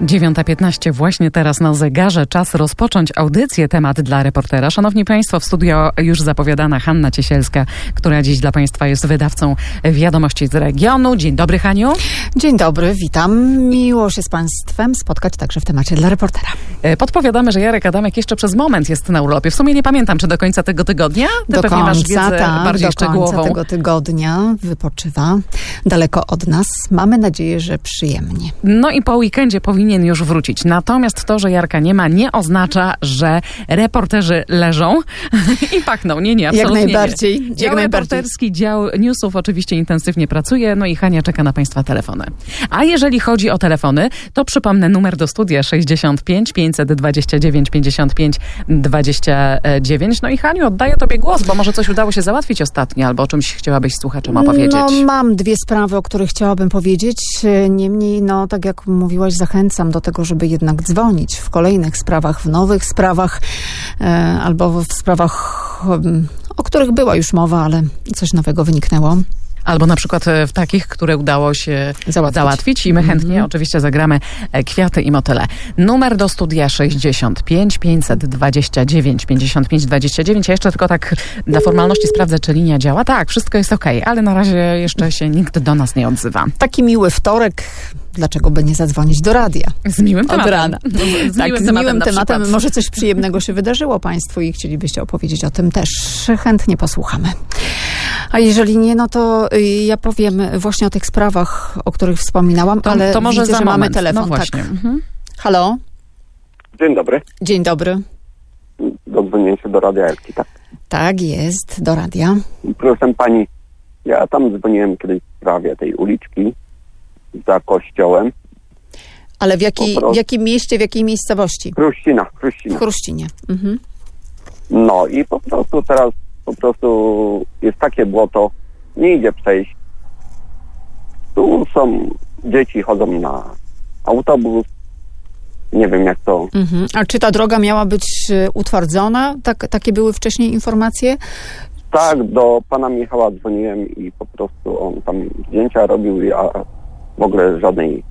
9.15 właśnie teraz na zegarze. Czas rozpocząć audycję. Temat dla reportera. Szanowni Państwo, w studio już zapowiadana Hanna Ciesielska, która dziś dla Państwa jest wydawcą wiadomości z regionu. Dzień dobry, Haniu. Dzień dobry, witam. Miło się z Państwem spotkać także w temacie dla reportera. E, Podpowiadamy, że Jarek Adamek jeszcze przez moment jest na urlopie. W sumie nie pamiętam, czy do końca tego tygodnia? Ty do pewnie masz końca, wiedzę tak, bardziej do szczegółową. końca tego tygodnia wypoczywa daleko od nas. Mamy nadzieję, że przyjemnie. No i po weekendzie powinien już wrócić. Natomiast to, że Jarka nie ma, nie oznacza, że reporterzy leżą i pachną. Nie, nie, absolutnie najbardziej, Nie. jak Dział najbardziej. reporterski, dział newsów oczywiście intensywnie pracuje, no i Hania czeka na Państwa telefony. A jeżeli chodzi o telefony, to przypomnę numer do studia 65 529 55 29. No i Haniu, oddaję Tobie głos, bo może coś udało się załatwić ostatnio, albo o czymś chciałabyś słuchaczom opowiedzieć. No, mam dwie sprawy, o których chciałabym powiedzieć. Niemniej, no, tak jak mówiłaś, zachęcam do tego, żeby jednak dzwonić w kolejnych sprawach, w nowych sprawach, e, albo w sprawach, o których była już mowa, ale coś nowego wyniknęło. Albo na przykład e, w takich, które udało się Załatwić. załatwić, i my chętnie oczywiście zagramy e, kwiaty i motyle. Numer do studia 65 529 55 29. Ja jeszcze tylko tak dla formalności sprawdzę, czy linia działa. Tak, wszystko jest okej, ale na razie jeszcze się nikt do nas nie odzywa. Taki miły wtorek, dlaczego by nie zadzwonić do radia? Z miłym Od tematem. rana. No, Z tak, miłym z tematem miłym tematem. Może coś przyjemnego się wydarzyło Państwu i chcielibyście opowiedzieć o tym też. Chętnie posłuchamy. A jeżeli nie, no to y, ja powiem właśnie o tych sprawach, o których wspominałam, To, ale to może widzę, za że moment. mamy telefon. No właśnie. Tak. Mhm. Halo? Dzień dobry. Dzień dobry. Dodzwoniłem się do Radia Elki, tak. Tak, jest, do radia. Proszę pani, ja tam dzwoniłem kiedyś w sprawie tej uliczki za kościołem. Ale w, prostu. w jakim mieście, w jakiej miejscowości? Chruścina, W Chruścina. Chruścinie. Mhm. No i po prostu teraz po prostu jest takie błoto, nie idzie przejść. Tu są, dzieci chodzą na autobus. Nie wiem jak to, Mhm. A czy ta droga miała być y, utwardzona? Tak, takie były wcześniej informacje? tak, do pana Michała dzwoniłem i po prostu on tam zdjęcia robił, a w ogóle żadnej,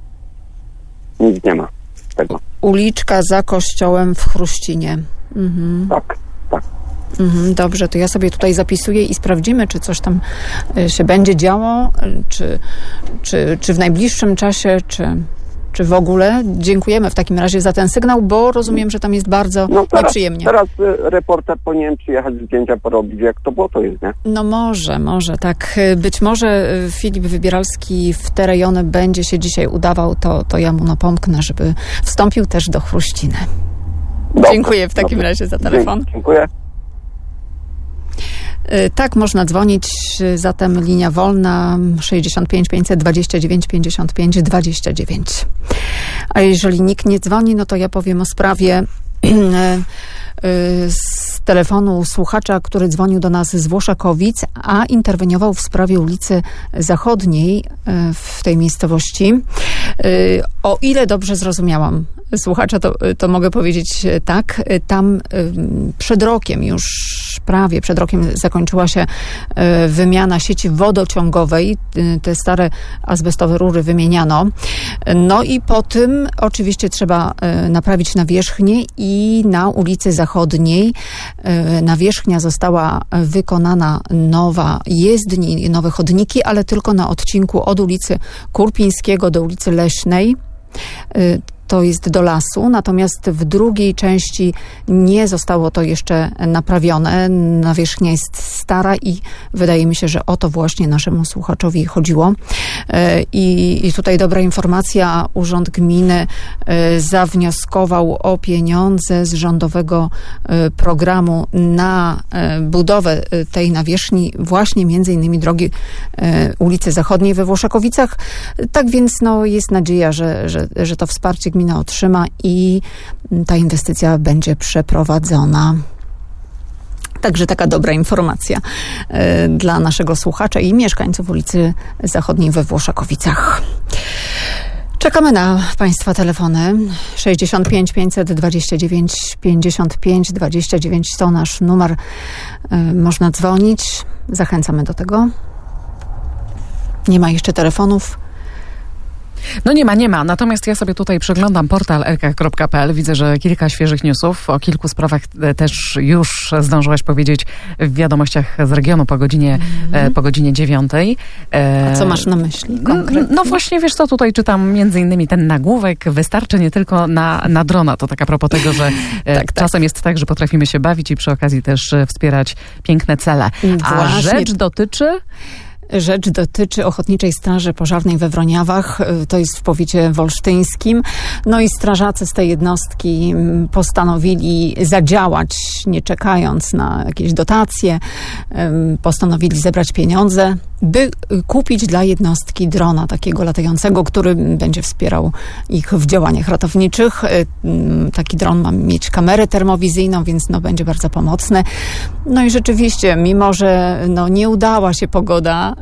nic nie ma tego. Uliczka za kościołem w Chruścinie. Mhm. Tak, tak. Mhm, dobrze, to ja sobie tutaj zapisuję i sprawdzimy, czy coś tam y, się będzie działo, y, czy, czy, czy w najbliższym czasie, czy, czy w ogóle. Dziękujemy w takim razie za ten sygnał, bo rozumiem, że tam jest bardzo No teraz, nieprzyjemnie. teraz y, reporter powinien przyjechać zdjęcia porobić, jak to było, to jest, nie? No może, może, tak. Y, Być może y, Filip Wybieralski w te rejony będzie się dzisiaj udawał, to, to ja mu napomknę, żeby wstąpił też do Chruściny. Dobrze, Dziękuję w takim dobrze. razie za telefon. Dziękuję. Y, Tak, można dzwonić, y, zatem linia wolna 65 529 55 29. A jeżeli nikt nie dzwoni, no to ja powiem o sprawie y, z telefonu słuchacza, który dzwonił do nas z Włoszakowic, a interweniował w sprawie ulicy Zachodniej w tej miejscowości. Y, O ile dobrze zrozumiałam słuchacza, to, to mogę powiedzieć y, tak. Y, Tam przed rokiem, już prawie przed rokiem zakończyła się wymiana sieci wodociągowej. Te stare azbestowe rury wymieniano. No i po tym oczywiście trzeba naprawić nawierzchnię i na ulicy Zachodniej nawierzchnia została wykonana nowa jezdni, nowe chodniki, ale tylko na odcinku od ulicy Kurpińskiego do ulicy Leśnej. To jest do lasu, natomiast w drugiej części nie zostało to jeszcze naprawione. Nawierzchnia jest stara i wydaje mi się, że o to właśnie naszemu słuchaczowi chodziło. E, I, i tutaj dobra informacja, Urząd Gminy e, zawnioskował o pieniądze z rządowego e, programu na budowę tej nawierzchni właśnie między innymi drogi ulicy Zachodniej we Włoszakowicach. Tak więc no, jest nadzieja, że, że, że to wsparcie gmina otrzyma i ta inwestycja będzie przeprowadzona. Także taka dobra informacja e, dla naszego słuchacza i mieszkańców ulicy Zachodniej we Włoszakowicach. Czekamy na Państwa telefony. 65 529 55 29 to nasz numer. E, Można dzwonić. Zachęcamy do tego. Nie ma jeszcze telefonów. No nie ma, nie ma. Natomiast ja sobie tutaj przeglądam portal lk.pl. Widzę, że kilka świeżych newsów. O kilku sprawach e, też już zdążyłaś powiedzieć w wiadomościach z regionu po godzinie, e, po godzinie dziewiątej. E, A co masz na myśli No, konkretnie? no właśnie, wiesz co, tutaj czytam między innymi ten nagłówek, wystarczy nie tylko na, na drona, to tak a propos tego, że Tak, tak. czasem jest tak, że potrafimy się bawić i przy okazji też wspierać piękne cele. A Właśnie. rzecz dotyczy... Rzecz dotyczy Ochotniczej Straży Pożarnej we Wroniawach. Y, To jest w powiecie wolsztyńskim. No i strażacy z tej jednostki mm, postanowili zadziałać, nie czekając na jakieś dotacje. Postanowili zebrać pieniądze, by y, kupić dla jednostki drona takiego latającego, który będzie wspierał ich w działaniach ratowniczych. Y, ym, Taki dron ma mieć kamerę termowizyjną, więc no, będzie bardzo pomocny. No i rzeczywiście, mimo że no, nie udała się pogoda,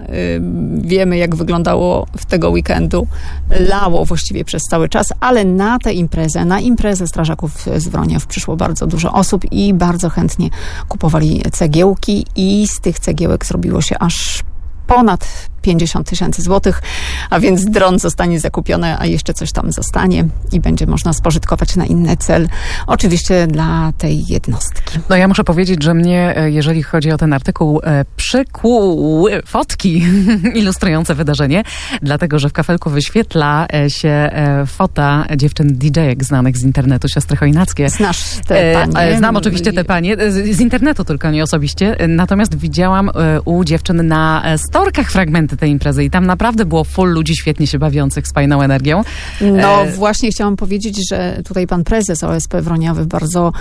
wiemy jak wyglądało w tego weekendu, lało właściwie przez cały czas, ale na tę imprezę, na imprezę strażaków z Wroniaw przyszło bardzo dużo osób i bardzo chętnie kupowali cegiełki i z tych cegiełek zrobiło się aż ponad 50 tysięcy złotych, a więc dron zostanie zakupiony, a jeszcze coś tam zostanie i będzie można spożytkować na inny cel. Oczywiście dla tej jednostki. No ja muszę powiedzieć, że mnie, e, jeżeli chodzi o ten artykuł, e, przykuły fotki ilustrujące wydarzenie, dlatego, że w kafelku wyświetla e, się fota dziewczyn DJ-ek znanych z internetu, siostry Chojnackie. Znasz te panie? Znam oczywiście te panie, z, internetu tylko, nie osobiście. Natomiast widziałam u dziewczyn na storkach fragmenty tej imprezy i tam naprawdę było full ludzi świetnie się bawiących z fajną energią. No E, właśnie chciałam powiedzieć, że tutaj pan prezes OSP Wroniawy bardzo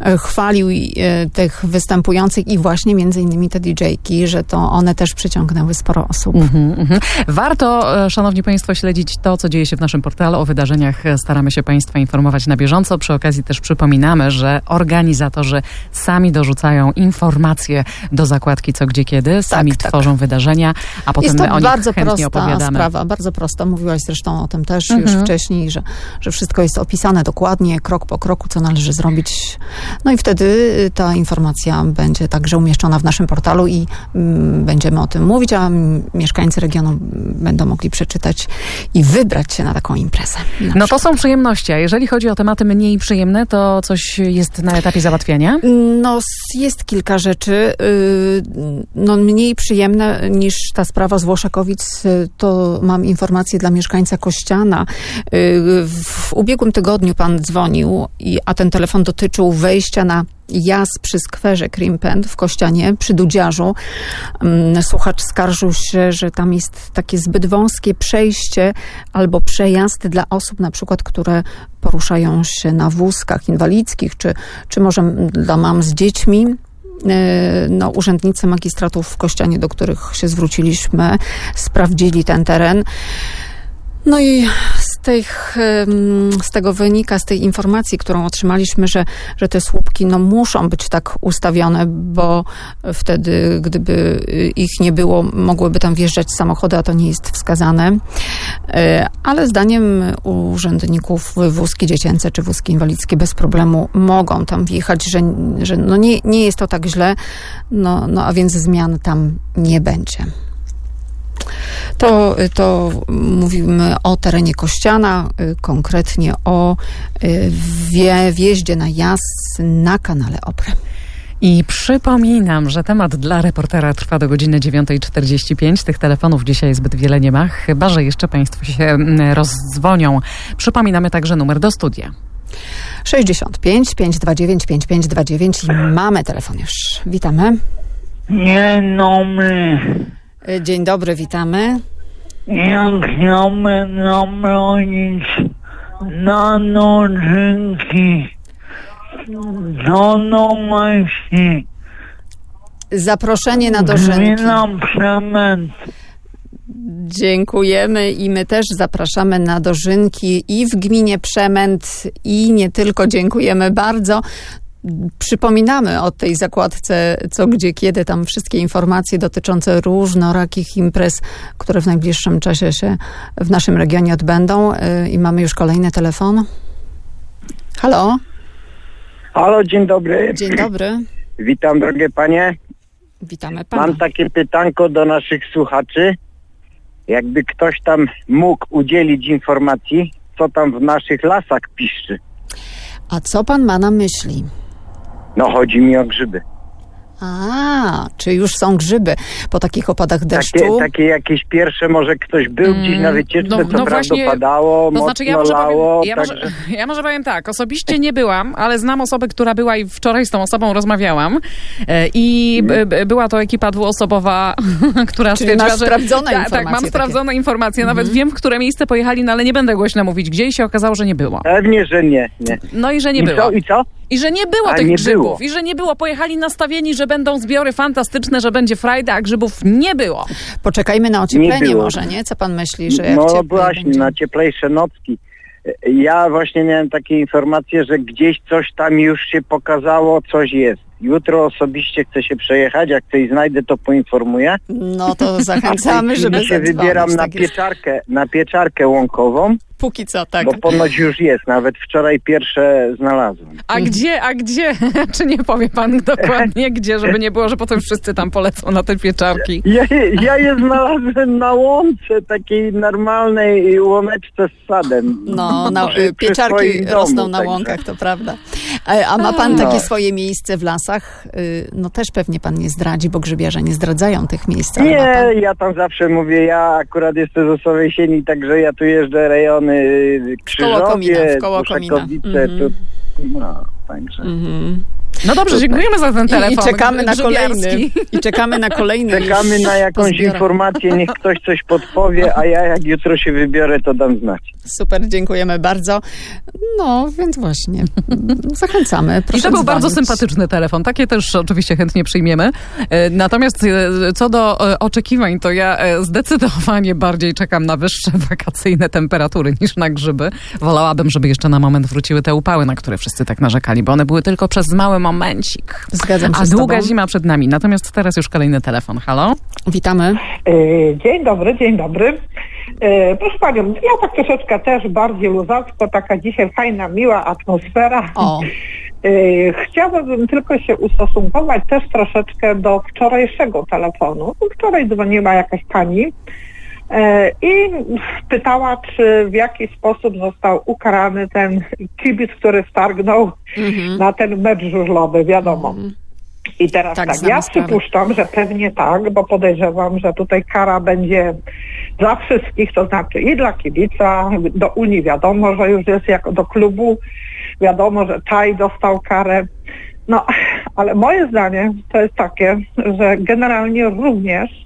e, chwalił e, tych występujących i właśnie między innymi te DJ-ki, że to one też przyciągnęły sporo osób. Mhm, mhm. Warto, e, szanowni państwo, śledzić to, co dzieje się w naszym portalu. O wydarzeniach staramy się państwa informować na bieżąco. Przy okazji też przypominamy, że organizatorzy sami dorzucają informacje do zakładki co, gdzie, kiedy. Sami tak. tworzą wydarzenia, a potem Jest to bardzo prosta opowiadamy. sprawa, bardzo prosta. Mówiłaś zresztą o tym też Mhm. już wcześniej, że, że wszystko jest opisane dokładnie, krok po kroku, co należy zrobić. No i wtedy y, ta informacja będzie także umieszczona w naszym portalu i mm, będziemy o tym mówić, a mieszkańcy regionu będą mogli przeczytać i wybrać się na taką imprezę. Na No to są przyjemności, a jeżeli chodzi o tematy mniej przyjemne, to coś jest na etapie załatwiania? No, jest kilka rzeczy. y, No, mniej przyjemne niż ta sprawa z Włoszakowic, y, to mam informację dla mieszkańca Kościana. Y, W ubiegłym tygodniu pan dzwonił, a ten telefon dotyczył wejścia na jaz przy skwerze Krimpend w Kościanie, przy Dudziarzu. Mm, Słuchacz skarżył się, że tam jest takie zbyt wąskie przejście albo przejazd dla osób na przykład, które poruszają się na wózkach inwalidzkich, czy, czy może dla mam z dziećmi. E, No, urzędnicy magistratów w Kościanie, do których się zwróciliśmy, sprawdzili ten teren. No i z, tych, z tego wynika, z tej informacji, którą otrzymaliśmy, że, że te słupki no, muszą być tak ustawione, bo wtedy, gdyby y, ich nie było, mogłyby tam wjeżdżać samochody, a to nie jest wskazane. E, Ale zdaniem urzędników wózki dziecięce czy wózki inwalidzkie bez problemu mogą tam wjechać, że, że no nie, nie jest to tak źle, no, no a więc zmian tam nie będzie. To, to mówimy o terenie Kościana, y, konkretnie o y, wje, wjeździe na jaz na kanale Obre. I przypominam, że temat dla reportera trwa do godziny 9.45. Tych telefonów dzisiaj zbyt wiele nie ma, chyba że jeszcze Państwo się mm, rozdzwonią. Przypominamy także numer do studia. 65 529 5529 i mamy telefon już. Witamy. Dzień dobry. Y, Dzień dobry, witamy. Ja chciałbym zaprosić na nożynki. Właśnie? Zaproszenie na dożynki. Gmina Przemęt. Dziękujemy i my też zapraszamy na dożynki i w gminie Przemęt i nie tylko dziękujemy bardzo. Przypominamy o tej zakładce co, gdzie, kiedy, tam wszystkie informacje dotyczące różnorakich imprez, które w najbliższym czasie się w naszym regionie odbędą. Y, I mamy już kolejny telefon. Halo, Halo, dzień dobry. dzień dobry. Witam, drogie panie. Witamy pana. Mam takie pytanko do naszych słuchaczy. Jakby ktoś tam mógł udzielić informacji, co tam w naszych lasach piszczy. A co pan ma na myśli? No, chodzi mi o grzyby. A, czy już są grzyby po takich opadach Takie, deszczu? takie jakieś pierwsze, może ktoś był gdzieś na wycieczce, no- co no prawda właśnie, padało, To znaczy, ja może, lało, powiem, ja, może, także... ja może powiem tak, osobiście nie byłam, ale znam osobę, która była i wczoraj z tą osobą rozmawiałam. E, I b, była to ekipa dwuosobowa, która Czyli stwierdziła, masz że... sprawdzone tak, informacje Tak, mam takie. sprawdzone informacje, nawet wiem, w które miejsce pojechali, no ale nie będę głośno mówić gdzie i się okazało, że nie było. Pewnie, że nie. nie. No i że nie I było. co, i co? I że nie było A, tych nie grzybów. było. I że nie było. Pojechali nastawieni, że będą zbiory fantastyczne, że będzie frajda, a grzybów nie było. Poczekajmy na Nie ocieplenie było. może, nie? Co pan myśli, że jak No właśnie, będzie? na cieplejsze nocki. Ja właśnie miałem takie informacje, że gdzieś coś tam już się pokazało, coś jest. Jutro osobiście chcę się przejechać, jak coś znajdę, to poinformuję. No to zachęcamy, żeby się wybieram na tak jest. pieczarkę, na pieczarkę łąkową, Póki co, tak. bo ponoć już jest, nawet wczoraj pierwsze znalazłem. A gdzie, a gdzie? Czy nie powie pan dokładnie gdzie, żeby nie było, że potem wszyscy tam polecą na te pieczarki? Ja, ja je znalazłem na łące, takiej normalnej łomeczce z sadem. No, na, Przy- przy pieczarki swoim domu, rosną na także. łąkach, to prawda. A, a ma pan No. takie swoje miejsce w lasach? Y, No też pewnie pan nie zdradzi, bo grzybiarze nie zdradzają tych miejsc. ma pan? Nie, ja tam zawsze mówię, ja akurat jestem z Osowej Sieni, także ja tu jeżdżę rejony Koło komina, Krzyżowie, w koło komina. Mhm. tu, no, także. Mhm. No dobrze, dziękujemy za ten I, telefon. I czekamy na kolejny. I czekamy na kolejny. Czekamy na jakąś po zbiorach. informację, niech ktoś coś podpowie, a ja jak jutro się wybiorę, to dam znać. Super, dziękujemy bardzo. No, więc właśnie. Zachęcamy. Proszę I to był dzwonić. bardzo sympatyczny telefon. Takie też oczywiście chętnie przyjmiemy. E, Natomiast e, co do e, oczekiwań, to ja zdecydowanie bardziej czekam na wyższe wakacyjne temperatury niż na grzyby. Wolałabym, żeby jeszcze na moment wróciły te upały, na które wszyscy tak narzekali, bo one były tylko przez mały momencik. Zgadzam się A z długa tobą. zima przed nami. Natomiast teraz już kolejny telefon. Halo? Witamy. E, Dzień dobry, dzień dobry. E, Proszę Panią, ja tak troszeczkę też bardziej luzacko, taka dzisiaj fajna, miła atmosfera. O, E, Chciałabym tylko się ustosunkować też troszeczkę do wczorajszego telefonu. Wczoraj dzwoniła jakaś pani i pytała, czy w jaki sposób został ukarany ten kibic, który wtargnął mhm. na ten mecz żużlowy, wiadomo. I teraz Tak, tak, ja sprawę. przypuszczam, że pewnie tak, bo podejrzewam, że tutaj kara będzie dla wszystkich, to znaczy i dla kibica, do Unii wiadomo, że już jest jako do klubu, wiadomo, że Czaj dostał karę. No, ale moje zdanie to jest takie, że generalnie również,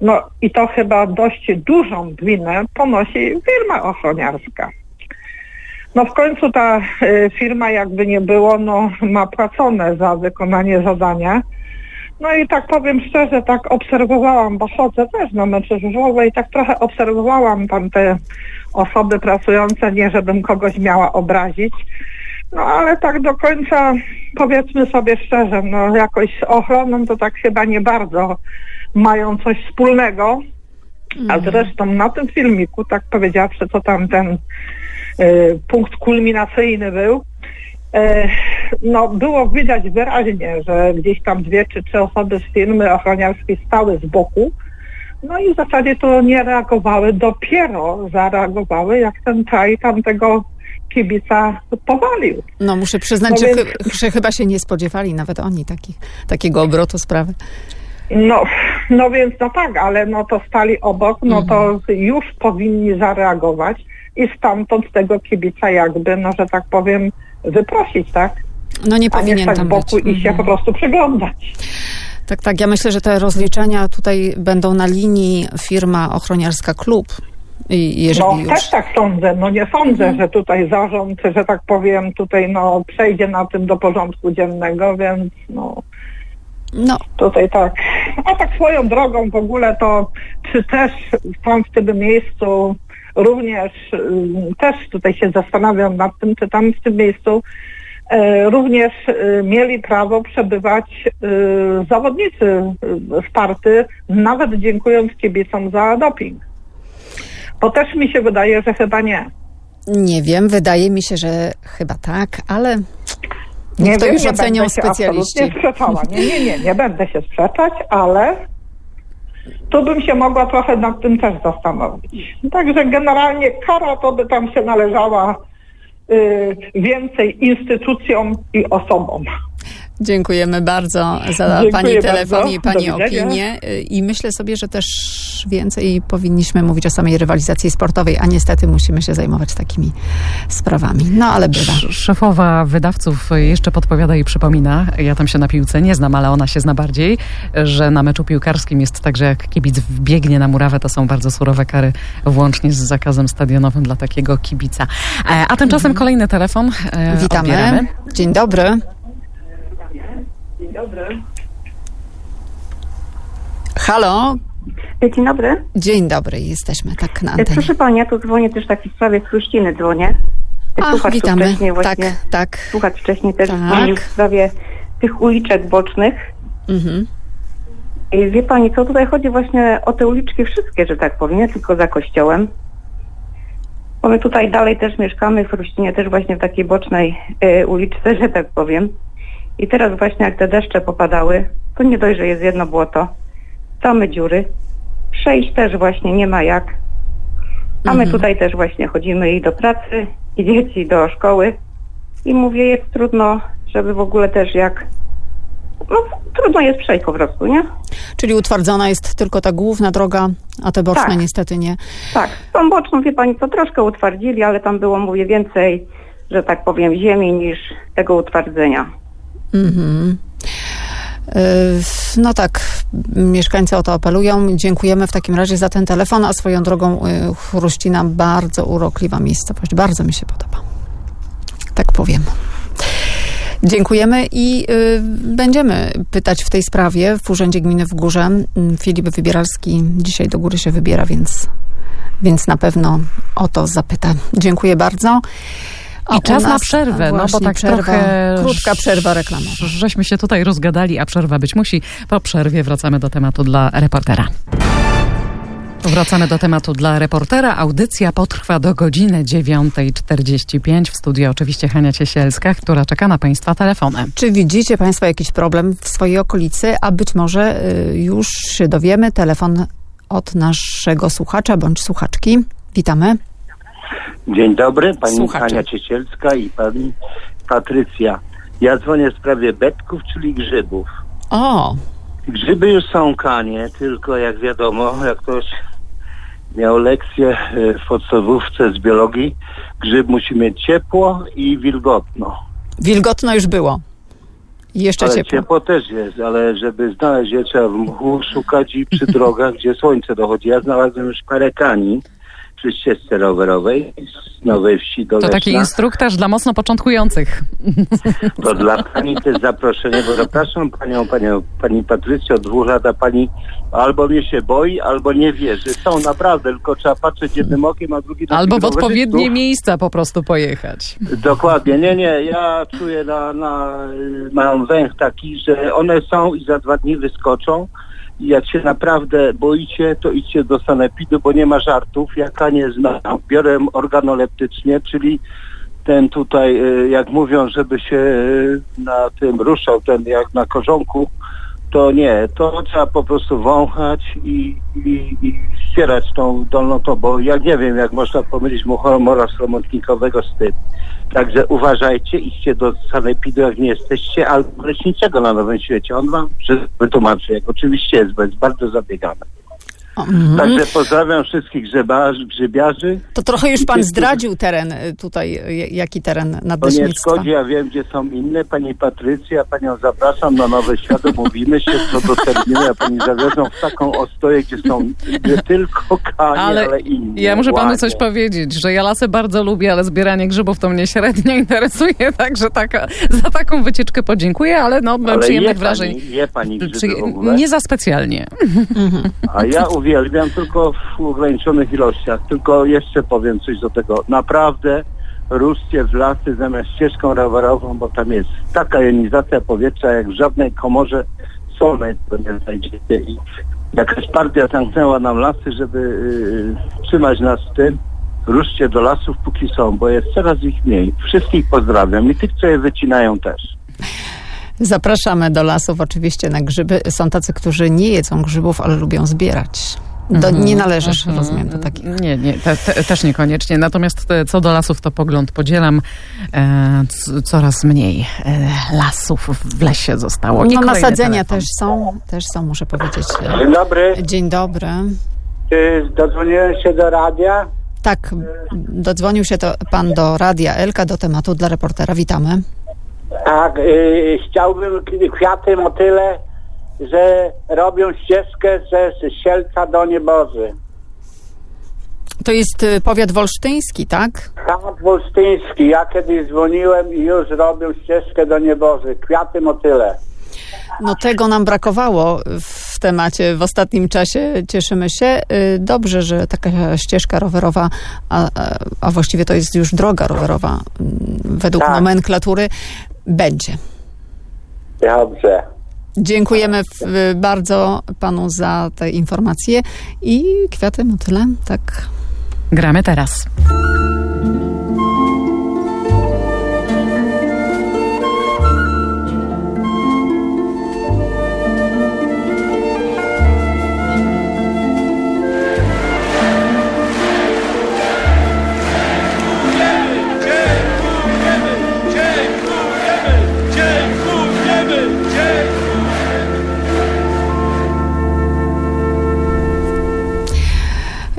no i to chyba dość dużą winę ponosi firma ochroniarska. No w końcu ta y, firma jakby nie było, no ma płacone za wykonanie zadania. No i tak powiem szczerze, tak obserwowałam, bo chodzę też na mecze żużlowe i tak trochę obserwowałam tam te osoby pracujące, nie żebym kogoś miała obrazić. No ale tak do końca, powiedzmy sobie szczerze, no jakoś z ochroną to tak chyba nie bardzo mają coś wspólnego. A zresztą na tym filmiku, tak powiedziawszy, co tam ten e, punkt kulminacyjny był, e, no było widać wyraźnie, że gdzieś tam dwie czy trzy osoby z firmy ochroniarskiej stały z boku, no i w zasadzie to nie reagowały, dopiero zareagowały, jak ten czaj tamtego kibica powalił. No muszę przyznać, No że, więc- chy- że chyba się nie spodziewali nawet oni taki, takiego obrotu sprawy. No, no więc no tak, ale no to stali obok, no to już powinni zareagować i stamtąd tego kibica jakby, no że tak powiem, wyprosić, tak? No nie A nie powinien stać tam boku być. i się po prostu przyglądać. Tak, tak. Ja myślę, że te rozliczenia tutaj będą na linii firma ochroniarska klub. I jeżeli No już. też tak sądzę, no nie sądzę, że tutaj zarząd, że tak powiem, tutaj no przejdzie na tym do porządku dziennego, więc no No, tutaj tak. A tak swoją drogą w ogóle to, czy też tam w tym miejscu również, y, też tutaj się zastanawiam nad tym, czy tam w tym miejscu e, również y, mieli prawo przebywać y, zawodnicy y, Sparty, nawet dziękując kibicom za doping. Bo też mi się wydaje, że chyba nie. nie wiem. Wydaje mi się, że chyba tak, ale Nie to wiem, już nie ocenią będę się specjaliści. sprzeczała. Nie, nie, nie, nie będę się sprzeczać, ale tu bym się mogła trochę nad tym też zastanowić. Także generalnie kara to by tam się należała y, więcej instytucjom i osobom. Dziękujemy bardzo za Dziękuję Pani telefon bardzo. i Pani opinię. Y, I myślę sobie, że też więcej powinniśmy mówić o samej rywalizacji sportowej, a niestety musimy się zajmować takimi sprawami. No ale bywa. Sz- Szefowa wydawców jeszcze podpowiada i przypomina, ja tam się na piłce nie znam, ale ona się zna bardziej, że na meczu piłkarskim jest tak, że jak kibic wbiegnie na murawę, to są bardzo surowe kary, włącznie z zakazem stadionowym dla takiego kibica. E, A tymczasem kolejny telefon. e, Mhm. Witamy. odbieramy. Dzień dobry. Halo, Dzień dobry. dzień dobry, jesteśmy tak na antenie. Proszę Pani, ja tu dzwonię też w takiej sprawie z Chruściny dzwonię. Ach, Słuchacz tu witamy. wcześniej Tak, właśnie, tak. słuchacz wcześniej też Tak. dzwonił w sprawie tych uliczek bocznych. Mhm. I wie Pani, co tutaj chodzi właśnie o te uliczki wszystkie, że tak powiem, nie tylko za kościołem. Bo my tutaj dalej też mieszkamy w Chruścinie, też właśnie w takiej bocznej e, uliczce, że tak powiem. I teraz właśnie jak te deszcze popadały, to nie dość, że jest jedno błoto, same dziury. Przejść też właśnie nie ma jak. A my Mhm. tutaj też właśnie chodzimy i do pracy, i dzieci do szkoły. I mówię, jest trudno, żeby w ogóle też jak... No trudno jest przejść po prostu, nie? Czyli utwardzona jest tylko ta główna droga, a te boczne Tak. niestety nie. Tak, tą boczną, wie pani, to troszkę utwardzili, ale tam było, mówię, więcej, że tak powiem, ziemi niż tego utwardzenia. Mhm. Y, No tak, mieszkańcy o to apelują. Dziękujemy w takim razie za ten telefon, a swoją drogą y, Chruścina bardzo urokliwa miejscowość. Bardzo mi się podoba. Tak powiem. Dziękujemy i y, będziemy pytać w tej sprawie w Urzędzie Gminy w Górze. Mm, Filip Wybieralski dzisiaj do góry się wybiera, więc, więc na pewno o to zapyta. Dziękuję bardzo. A I czas na nas przerwę, no bo tak przerwa, trochę... Krótka przerwa reklamowa. Żeśmy się tutaj rozgadali, a przerwa być musi. Po przerwie wracamy do tematu dla reportera. Wracamy do tematu dla reportera. Audycja potrwa do godziny 9.45. W studiu oczywiście Hania Ciesielska, która czeka na Państwa telefony. Czy widzicie Państwo jakiś problem w swojej okolicy, a być może y, już się dowiemy telefon od naszego słuchacza bądź słuchaczki. Witamy. Dzień dobry, pani Słuchacze. Ciesielska i pani Patrycja. Ja dzwonię w sprawie betków, czyli grzybów. O, Grzyby już są kanie, tylko jak wiadomo, jak ktoś miał lekcję e, w podstawówce z biologii, grzyb musi mieć ciepło i wilgotno. wilgotno już było. I jeszcze ale ciepło. ciepło też jest, ale żeby znaleźć je trzeba w mchu szukać i przy drogach, gdzie słońce dochodzi. Ja znalazłem już parę kani przy ścieżce rowerowej z Nowej Wsi do To taki Leszna. instruktaż dla mocno początkujących. To dla pani też zaproszenie, bo zapraszam panią, panią, pani Patrycję od dwóch lat, a pani albo mnie się boi, albo nie wierzy. Są naprawdę, tylko trzeba patrzeć jednym okiem, a drugi Albo w odpowiednie rowerzystów. miejsca po prostu pojechać. Dokładnie, nie, nie, ja czuję na, na, mam węch taki, że one są i za dwa dni wyskoczą. I jak się naprawdę boicie, to idźcie do sanepidu, bo nie ma żartów. Ja nie znam. Biorę organoleptycznie, czyli ten tutaj, y, jak mówią, żeby się y, na tym ruszał, ten jak na korzonku, to nie, to trzeba po prostu wąchać i, i, i ścierać tą dolną to, bo ja nie wiem, jak można pomylić muchomora sromotnikowego z tym. Także uważajcie, idźcie do sanepidu, jak nie jesteście, albo leśniczego na Nowym Świecie. On wam wytłumaczy, jak oczywiście jest, bo jest bardzo zabiegany. Mhm. Także pozdrawiam wszystkich grzebarzy, grzybiarzy. To trochę już pan zdradził teren y, tutaj, y, jaki teren To nie nadleśnictwa. szkodzi, ja wiem, gdzie są inne. Pani Patrycja, panią zapraszam na Nowe Świat, mówimy się co do terminu, a pani zawiozą w taką ostoję, gdzie są nie tylko kanie, ale, Ale inne. ja muszę panu Łanie. coś powiedzieć, że ja lasy bardzo lubię, ale zbieranie grzybów to mnie średnio interesuje, także taka, za taką wycieczkę podziękuję, ale no Ale przyjemnych je wrażeń. Pani, je pani grzyby w ogóle? Nie za specjalnie. A ja uwielbiam tylko w ograniczonych ilościach. Tylko jeszcze powiem coś do tego. Naprawdę ruszcie w lasy zamiast ścieżką rowerową, bo tam jest taka jonizacja powietrza, jak w żadnej komorze solnej to nie znajdziecie. I jakaś partia zamknęła nam lasy, żeby yy, trzymać nas w tym. Ruszcie do lasów, póki są, bo jest coraz ich mniej. Wszystkich pozdrawiam i tych, co je wycinają też. Zapraszamy do lasów oczywiście na grzyby. Są tacy, którzy nie jedzą grzybów, ale lubią zbierać. Do, nie należysz, Mhm. rozumiem, do takich. Nie, nie, te, te, też niekoniecznie. Natomiast e, co do lasów, to pogląd podzielam. E, c, coraz mniej e, lasów w lesie zostało. I No nasadzenia telefon. też są, też są, muszę powiedzieć. Dzień dobry. Dzień dobry. Dodzwoniłem się do radia. Tak, dodzwonił się to pan do Radia Elka, do tematu dla reportera. Witamy. Tak, y, chciałbym kwiaty motyle, że robią ścieżkę ze Sielca do Nieboży. To jest y, powiat wolsztyński, tak? Tak, Wolsztyński. Ja kiedyś dzwoniłem i już robią ścieżkę do Nieboży. Kwiaty motyle. No tego nam brakowało w temacie w ostatnim czasie. Cieszymy się. Y, Dobrze, że taka ścieżka rowerowa, a, a, a właściwie to jest już droga rowerowa mm, według Tak. nomenklatury, będzie. Dobrze. Dziękujemy bardzo panu za te informacje i kwiaty motyle, tak. Gramy teraz.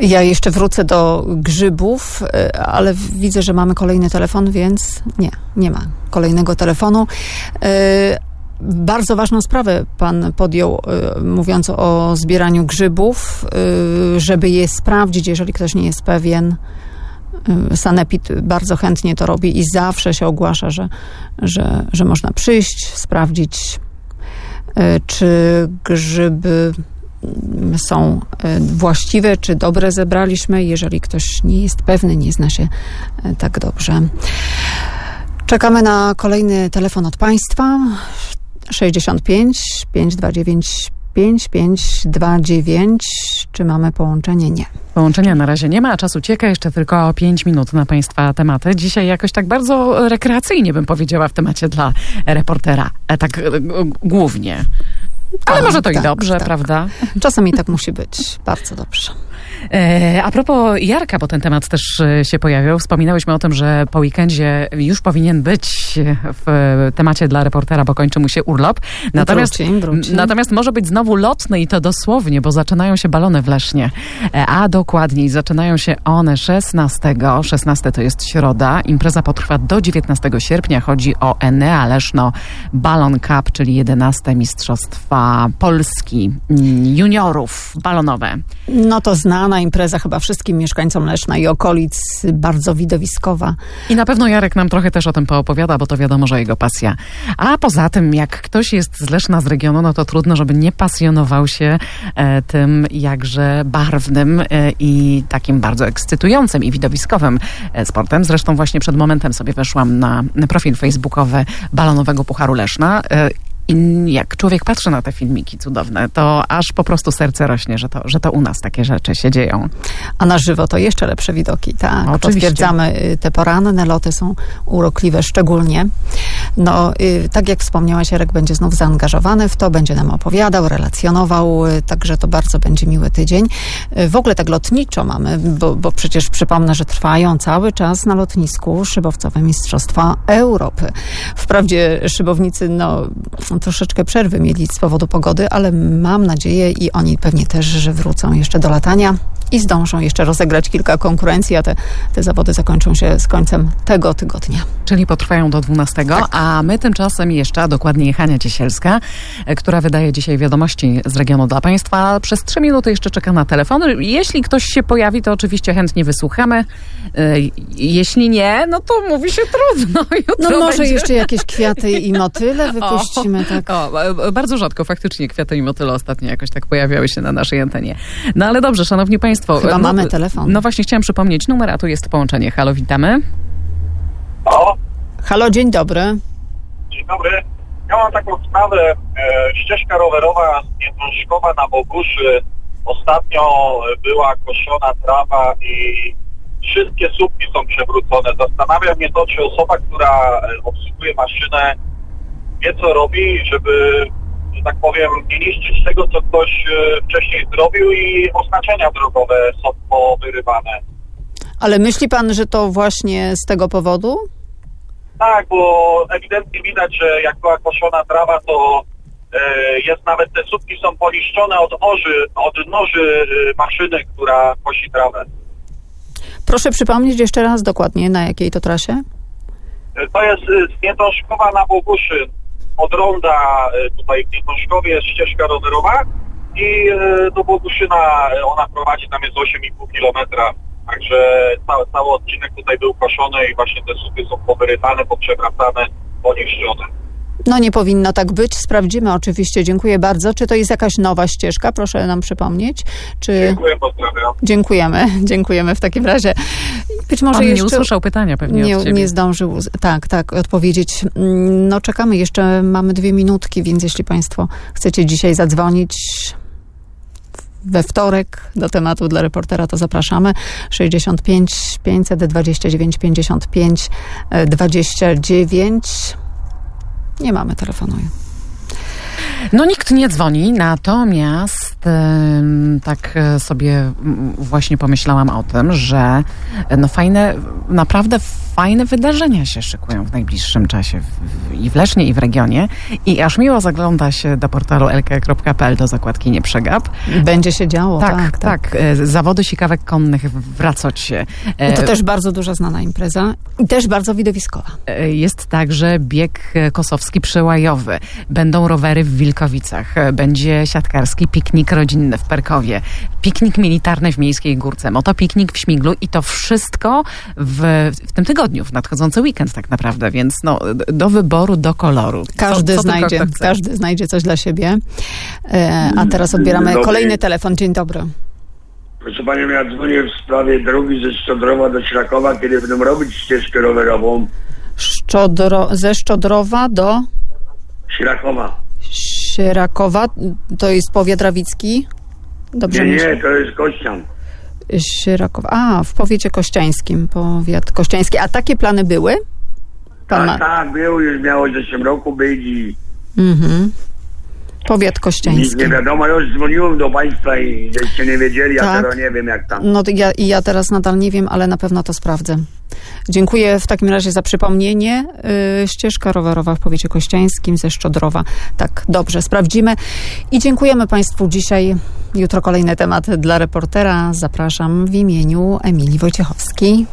Ja jeszcze wrócę do grzybów, y, ale widzę, że mamy kolejny telefon, więc nie, nie ma kolejnego telefonu. Y, Bardzo ważną sprawę pan podjął, y, mówiąc o zbieraniu grzybów, żeby je sprawdzić, jeżeli ktoś nie jest pewien. Sanepid bardzo chętnie to robi i zawsze się ogłasza, że, że, że można przyjść, sprawdzić, czy grzyby są y, właściwe, czy dobre zebraliśmy, jeżeli ktoś nie jest pewny, nie zna się y, tak dobrze. Czekamy na kolejny telefon od Państwa. 65 529 5529. Czy mamy połączenie? Nie. Połączenia na razie nie ma, a czas ucieka. Jeszcze tylko 5 minut na Państwa tematy. Dzisiaj jakoś tak bardzo rekreacyjnie bym powiedziała w temacie dla reportera. E, Tak e, głównie. Ale Tak, może to i tak, dobrze, tak. prawda? Czasami tak musi być. Bardzo dobrze. E, a propos Jarka, bo ten temat też e, się pojawił. Wspominałyśmy o tym, że po weekendzie już powinien być w temacie dla reportera, bo kończy mu się urlop. Natomiast, Wróci, wróci. natomiast może być znowu lotny i to dosłownie, bo zaczynają się balony w Lesznie. E, A dokładniej zaczynają się one 16. 16 to jest środa. Impreza potrwa do 19 sierpnia. Chodzi o Enea Leszno Balon Cup, czyli 11 Mistrzostwa Polski mm, juniorów balonowe. No to znana impreza chyba wszystkim mieszkańcom Leszna i okolic, bardzo widowiskowa. I na pewno Jarek nam trochę też o tym poopowiada, bo to wiadomo, że jego pasja. A poza tym, jak ktoś jest z Leszna, z regionu, no to trudno, żeby nie pasjonował się e, tym jakże barwnym e, i takim bardzo ekscytującym i widowiskowym e, sportem. Zresztą właśnie przed momentem sobie weszłam na profil facebookowy Balonowego Pucharu Leszna. I jak człowiek patrzy na te filmiki cudowne, to aż po prostu serce rośnie, że to, że to u nas takie rzeczy się dzieją. A na żywo to jeszcze lepsze widoki, tak. Oczywiście. Potwierdzamy, y, te poranne loty są urokliwe szczególnie. No, y, tak jak wspomniałaś, Jarek będzie znów zaangażowany w to, będzie nam opowiadał, relacjonował, y, także to bardzo będzie miły tydzień. Y, W ogóle tak lotniczo mamy, bo, bo przecież przypomnę, że trwają cały czas na lotnisku szybowcowe Mistrzostwa Europy. Wprawdzie szybownicy, no, troszeczkę przerwy mieli z powodu pogody, ale mam nadzieję i oni pewnie też, że wrócą jeszcze do latania i zdążą jeszcze rozegrać kilka konkurencji, a te, te zawody zakończą się z końcem tego tygodnia. Czyli potrwają do 12, a my tymczasem jeszcze, a dokładniej Hania Ciesielska, e, która wydaje dzisiaj wiadomości z regionu dla Państwa. Przez trzy minuty jeszcze czeka na telefon. Jeśli ktoś się pojawi, to oczywiście chętnie wysłuchamy. E, Jeśli nie, no to mówi się trudno. Jutro No może będzie... jeszcze jakieś kwiaty i motyle wypuścimy, tak. O, e, bardzo rzadko faktycznie kwiaty i motyle ostatnio jakoś tak pojawiały się na naszej antenie. No ale dobrze, szanowni państwo. Chyba no, mamy telefon. No właśnie chciałam przypomnieć numer, a tu jest połączenie. Halo, witamy. O, Halo, dzień dobry. dzień dobry. Ja mam taką sprawę. E, ścieżka rowerowa z Niedążkowa na Boguszy. Ostatnio e, była koszona trawa i wszystkie słupki są przewrócone. Zastanawia mnie to, czy osoba, która e, obsługuje maszynę, wie co robi, żeby, że tak powiem, nie niszczyć tego, co ktoś e, wcześniej zrobił i oznaczenia drogowe są powyrywane. Ale myśli pan, że to właśnie z tego powodu? Tak, bo ewidentnie widać, że jak była koszona trawa, to e, jest nawet te słupki są poniszczone od oży, od noży e, maszyny, która kosi trawę. Proszę przypomnieć jeszcze raz dokładnie, na jakiej to trasie? To jest z na Boguszy. Od ronda e, tutaj w Niedążkowie jest ścieżka rowerowa i e, do Boguszyna e, ona prowadzi, tam jest 8,5 kilometra. Także cały, cały odcinek tutaj był koszony i właśnie te słupy są powyrytane, poprzewracane, poniszczone. No nie powinno tak być. Sprawdzimy oczywiście. Dziękuję bardzo. Czy to jest jakaś nowa ścieżka? Proszę nam przypomnieć. Czy... Dziękuję, pozdrawiam. Dziękujemy. Dziękujemy w takim razie. Być może Pan jeszcze... nie usłyszał pytania pewnie nie, od ciebie. nie zdążył, tak, tak, odpowiedzieć. Mm, No czekamy, jeszcze mamy dwie minutki, więc jeśli Państwo chcecie dzisiaj zadzwonić we wtorek do tematu dla reportera, to zapraszamy. 65 529 55 e, 29. Nie mamy telefonu. No nikt nie dzwoni, natomiast tak e, sobie właśnie pomyślałam o tym, że e, no fajne, naprawdę fajne wydarzenia się szykują w najbliższym czasie w, w, i w Lesznie i w regionie i aż miło zagląda się do portalu lk.pl do zakładki Nie Przegap. Będzie się działo, Tak, tak, tak. e, Zawody sikawek konnych w Racocie. I to też bardzo duża znana impreza i też bardzo widowiskowa. E, Jest także bieg e, kosowski przełajowy. Będą rowery w Wilkowicach. Będzie siatkarski piknik rodzinny w Perkowie. Piknik militarny w Miejskiej Górce. Motopiknik w Śmiglu i to wszystko w, w tym tygodniu, w nadchodzący weekend tak naprawdę. Więc no, do wyboru, do koloru. Co- Każdy co tylko znajdzie, każdy znajdzie coś dla siebie. E, a teraz odbieramy Dobry. kolejny telefon. Dzień dobry. Proszę Panią, ja dzwonię w sprawie drogi ze Szczodrowa do Śrakowa, kiedy będą robić ścieżkę rowerową. Szczodro, ze Szczodrowa do Śrakowa. Sierakowa. To jest powiat rawicki? Dobrze Nie, nie, to jest Kościan. Sierakowa. A, w powiecie kościańskim. Powiat kościański. A takie plany były? Pan ma... Tak, tak, był, już miało w zeszłym roku być i Mhm. Powiat nic kościański. nie wiadomo. Już dzwoniłem do Państwa i żeście nie wiedzieli, a Tak. teraz nie wiem jak tam. No ja, i ja teraz nadal nie wiem, ale na pewno to sprawdzę. Dziękuję w takim razie za przypomnienie. Yy, ścieżka rowerowa w powiecie kościańskim ze Szczodrowa. Tak, dobrze, sprawdzimy. I dziękujemy Państwu dzisiaj. Jutro kolejny temat dla reportera. Zapraszam w imieniu Emilii Wojciechowskiej.